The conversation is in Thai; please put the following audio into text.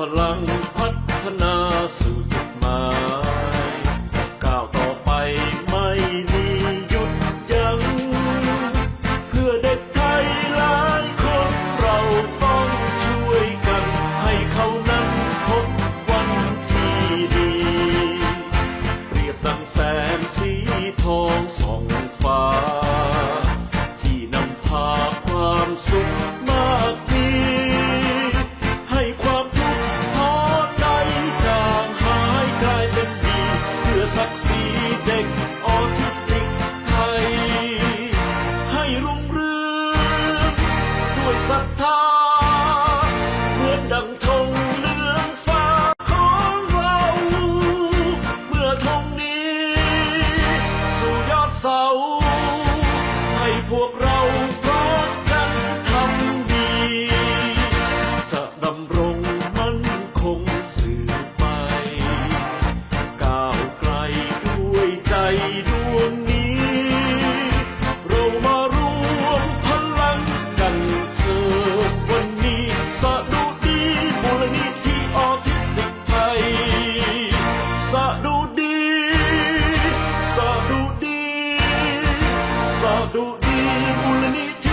วมพลังพัฒนาสู่จุดหมาย ศักดิ์ศรีเด็กออทิสติกไทย ให้รุ่งเรืองด้วยศรัทธาเหมือนดังธงเหลืองฟ้าของเรา เมื่อธงนี้สู่ยอดเสา ให้พวกเรา Only need